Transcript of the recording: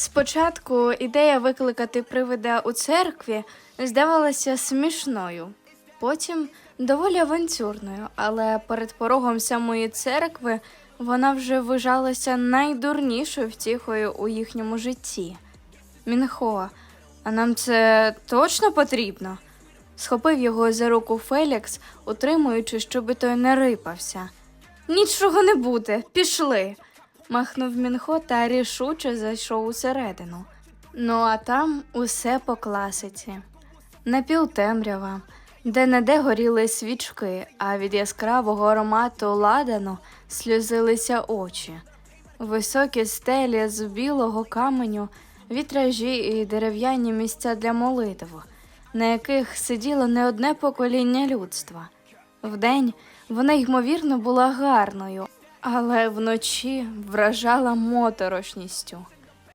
Спочатку ідея викликати привида у церкві здавалася смішною, потім доволі авантюрною, але перед порогом самої церкви вона вже вважалася найдурнішою втіхою у їхньому житті. Мінхо, а нам це точно потрібно? Схопив його за руку Фелікс, утримуючи, щоби той не рипався. Нічого не буде, пішли. Махнув Мінхо та рішуче зайшов усередину. Ну а там усе по класиці. Напівтемрява, де неде горіли свічки, а від яскравого аромату ладану сльозилися очі. Високі стелі з білого каменю, вітражі і дерев'яні місця для молитв, на яких сиділо не одне покоління людства. Вдень вона ймовірно була гарною, але вночі вражала моторошністю.